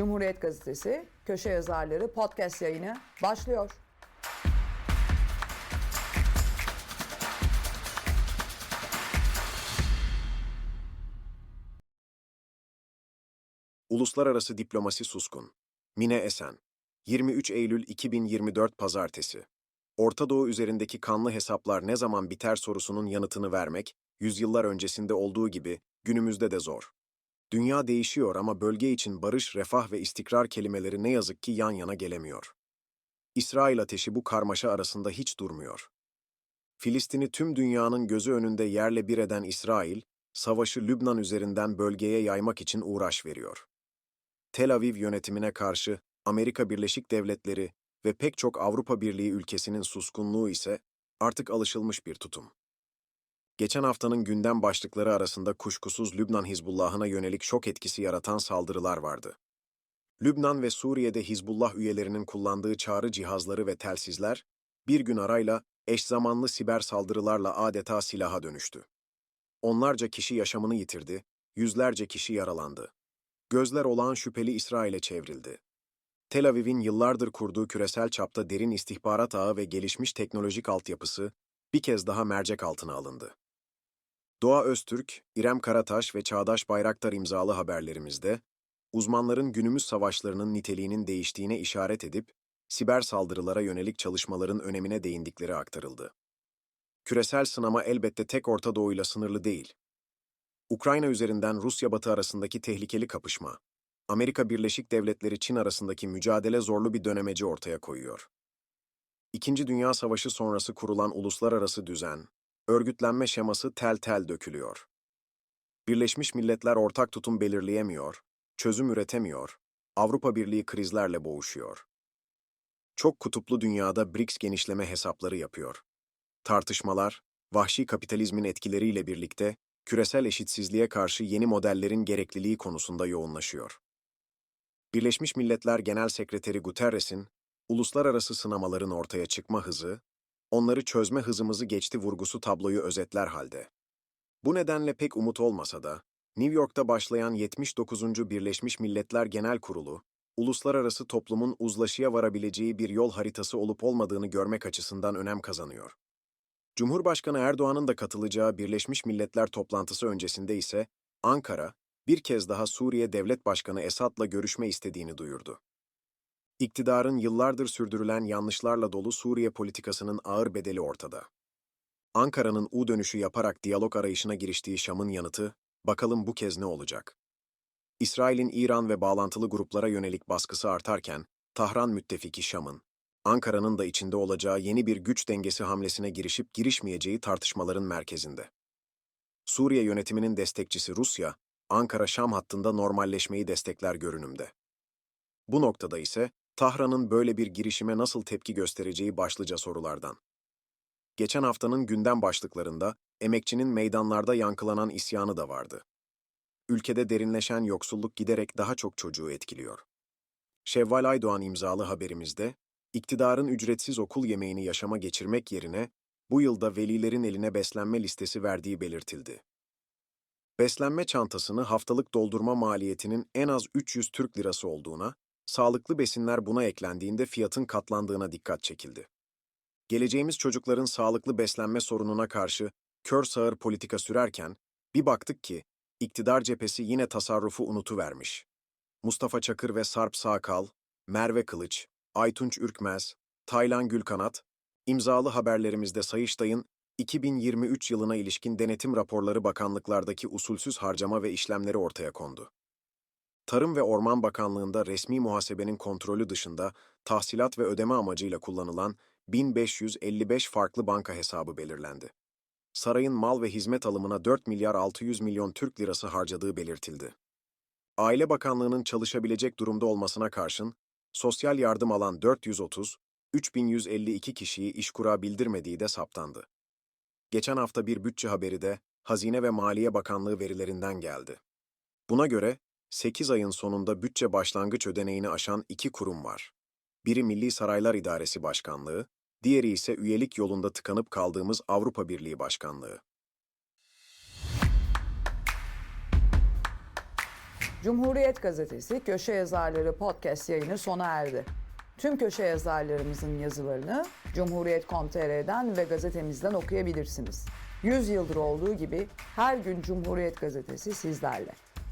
Cumhuriyet Gazetesi Köşe Yazarları podcast yayını başlıyor. Uluslararası diplomasi suskun. Mine Esen. 23 Eylül 2024 Pazartesi. Orta Doğu üzerindeki kanlı hesaplar ne zaman biter sorusunun yanıtını vermek, yüzyıllar öncesinde olduğu gibi günümüzde de zor. Dünya değişiyor ama bölge için barış, refah ve istikrar kelimeleri ne yazık ki yan yana gelemiyor. İsrail ateşi bu karmaşa arasında hiç durmuyor. Filistin'i tüm dünyanın gözü önünde yerle bir eden İsrail, savaşı Lübnan üzerinden bölgeye yaymak için uğraş veriyor. Tel Aviv yönetimine karşı Amerika Birleşik Devletleri ve pek çok Avrupa Birliği ülkesinin suskunluğu ise artık alışılmış bir tutum. Geçen haftanın gündem başlıkları arasında kuşkusuz Lübnan Hizbullah'ına yönelik şok etkisi yaratan saldırılar vardı. Lübnan ve Suriye'de Hizbullah üyelerinin kullandığı çağrı cihazları ve telsizler, bir gün arayla eş zamanlı siber saldırılarla adeta silaha dönüştü. Onlarca kişi yaşamını yitirdi, yüzlerce kişi yaralandı. Gözler olağan şüpheli İsrail'e çevrildi. Tel Aviv'in yıllardır kurduğu küresel çapta derin istihbarat ağı ve gelişmiş teknolojik altyapısı bir kez daha mercek altına alındı. Doğa Öztürk, İrem Karataş ve Çağdaş Bayraktar imzalı haberlerimizde, uzmanların günümüz savaşlarının niteliğinin değiştiğine işaret edip, siber saldırılara yönelik çalışmaların önemine değindikleri aktarıldı. Küresel sınama elbette tek Orta Doğu'yla sınırlı değil. Ukrayna üzerinden Rusya-Batı arasındaki tehlikeli kapışma, Amerika Birleşik Devletleri-Çin arasındaki mücadele zorlu bir dönemeci ortaya koyuyor. İkinci Dünya Savaşı sonrası kurulan uluslararası düzen, örgütlenme şeması tel tel dökülüyor. Birleşmiş Milletler ortak tutum belirleyemiyor, çözüm üretemiyor, Avrupa Birliği krizlerle boğuşuyor. Çok kutuplu dünyada BRICS genişleme hesapları yapıyor. Tartışmalar, vahşi kapitalizmin etkileriyle birlikte küresel eşitsizliğe karşı yeni modellerin gerekliliği konusunda yoğunlaşıyor. Birleşmiş Milletler Genel Sekreteri Guterres'in uluslararası sınamaların ortaya çıkma hızı, onları çözme hızımızı geçti vurgusu tabloyu özetler halde. Bu nedenle pek umut olmasa da, New York'ta başlayan 79. Birleşmiş Milletler Genel Kurulu, uluslararası toplumun uzlaşıya varabileceği bir yol haritası olup olmadığını görmek açısından önem kazanıyor. Cumhurbaşkanı Erdoğan'ın da katılacağı Birleşmiş Milletler toplantısı öncesinde ise Ankara, bir kez daha Suriye Devlet Başkanı Esad'la görüşme istediğini duyurdu. İktidarın yıllardır sürdürülen yanlışlarla dolu Suriye politikasının ağır bedeli ortada. Ankara'nın U dönüşü yaparak diyalog arayışına giriştiği Şam'ın yanıtı, bakalım bu kez ne olacak? İsrail'in İran ve bağlantılı gruplara yönelik baskısı artarken, Tahran müttefiki Şam'ın, Ankara'nın da içinde olacağı yeni bir güç dengesi hamlesine girişip girişmeyeceği tartışmaların merkezinde. Suriye yönetiminin destekçisi Rusya, Ankara-Şam hattında normalleşmeyi destekler görünümde. Bu noktada ise Tahran'ın böyle bir girişime nasıl tepki göstereceği başlıca sorulardan. Geçen haftanın gündem başlıklarında emekçinin meydanlarda yankılanan isyanı da vardı. Ülkede derinleşen yoksulluk giderek daha çok çocuğu etkiliyor. Şevval Aydoğan imzalı haberimizde, iktidarın ücretsiz okul yemeğini yaşama geçirmek yerine bu yılda velilerin eline beslenme listesi verdiği belirtildi. Beslenme çantasını haftalık doldurma maliyetinin en az 300 Türk lirası olduğuna, sağlıklı besinler buna eklendiğinde fiyatın katlandığına dikkat çekildi. Geleceğimiz çocukların sağlıklı beslenme sorununa karşı kör sağır politika sürerken bir baktık ki iktidar cephesi yine tasarrufu unutuvermiş. Mustafa Çakır ve Sarp Sakal, Merve Kılıç, Aytunç Ürkmez, Taylan Gülkanat, imzalı haberlerimizde Sayıştay'ın 2023 yılına ilişkin denetim raporları bakanlıklardaki usulsüz harcama ve işlemleri ortaya kondu. Tarım ve Orman Bakanlığı'nda resmi muhasebenin kontrolü dışında tahsilat ve ödeme amacıyla kullanılan 1555 farklı banka hesabı belirlendi. Sarayın mal ve hizmet alımına 4 milyar 600 milyon Türk lirası harcadığı belirtildi. Aile Bakanlığı'nın çalışabilecek durumda olmasına karşın, sosyal yardım alan 430, 3152 kişiyi işkura bildirmediği de saptandı. Geçen hafta bir bütçe haberi de Hazine ve Maliye Bakanlığı verilerinden geldi. Buna göre 8 ayın sonunda bütçe başlangıç ödeneğini aşan iki kurum var. Biri Milli Saraylar İdaresi Başkanlığı, diğeri ise üyelik yolunda tıkanıp kaldığımız Avrupa Birliği Başkanlığı. Cumhuriyet Gazetesi Köşe Yazarları podcast yayını sona erdi. Tüm köşe yazarlarımızın yazılarını Cumhuriyet.com.tr'den ve gazetemizden okuyabilirsiniz. 100 yıldır olduğu gibi her gün Cumhuriyet Gazetesi sizlerle.